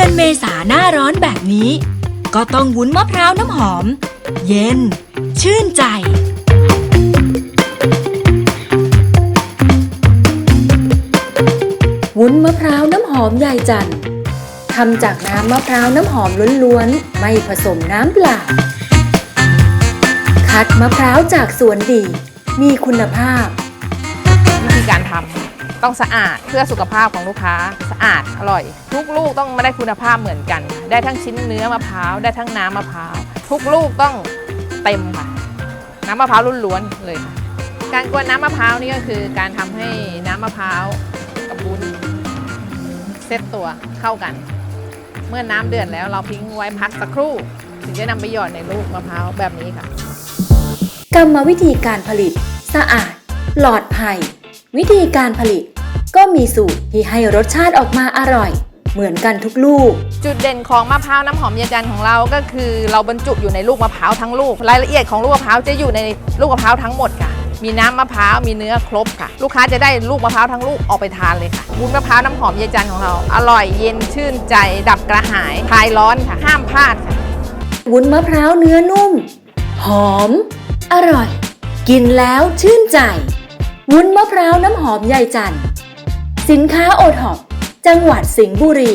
อนเมษาหน้าร้อนแบบนี้ ก็ต้องวุ้นมะพร้าวน้ำหอม เย็น ชื่นใจวุ้นมะพร้าวน้ำหอมยายจันทร์ทำจากน้ำมะพร้าวน้ำหอมล้วนๆ ไม่ผสมน้ำเปล่า คัดมะพร้าวจากสวนดี มีคุณภาพ วิธีการทำ ต้องสะอาดเพื่อสุขภาพของลูกค้าสะอาดอร่อย ทุกลูกต้องมาได้คุณภาพเหมือนกัน ได้ทั้งชิ้นเนื้อมะพร้าวได้ทั้งน้ำมะพร้าวทุกลูกต้องเต็มค่ะ น้ำมะพร้าวล้วนๆเลยค่ะการกวนน้ำมะพร้าวนี่ก็คือการทำให้น้ำมะพร้าวกับวุ้นเซตตัวเข้ากัน เมื่อน้ำเดือดแล้วเราทิ้งไว้พักสักครู่ ถึงจะนำไปหยอดในลูกมะพร้าวแบบนี้ค่ะ กรรมวิธีการผลิต สะอาดปลอดภัย วิธีการผลิต ก็มีสูตรที่ให้รสชาติออกมาอร่อย เหมือนกันทุกลูก จุดเด่นของมะพร้าวน้ำหอมเยายจันทร์ของเราก็คือ เราบรรจุอยู่ในลูกมะพร้าวทั้งลูก รายละเอียดของลูกมะพร้าวจะอยู่ในลูกมะพร้าวทั้งหมดค่ะ มีน้ำมะพร้าวมีเนื้อครบค่ะ ลูกค้าจะได้ลูกมะพร้าวทั้งลูกออกไปทานเลยค่ะวุ้นมะพร้าวน้ำหอมเยายจันทร์ของเรา อร่อยเย็นชื่นใจดับกระหายคลายร้อนค่ะห้ามพลาดค่ะ วุ้นมะพร้าวเนื้อนุ่ม หอม อร่อย กินแล้วชื่นใจ วุ้นมะพร้าวน้ำหอมยายจันทร์ สินค้าโอท็อปจังหวัดสิงห์บุรี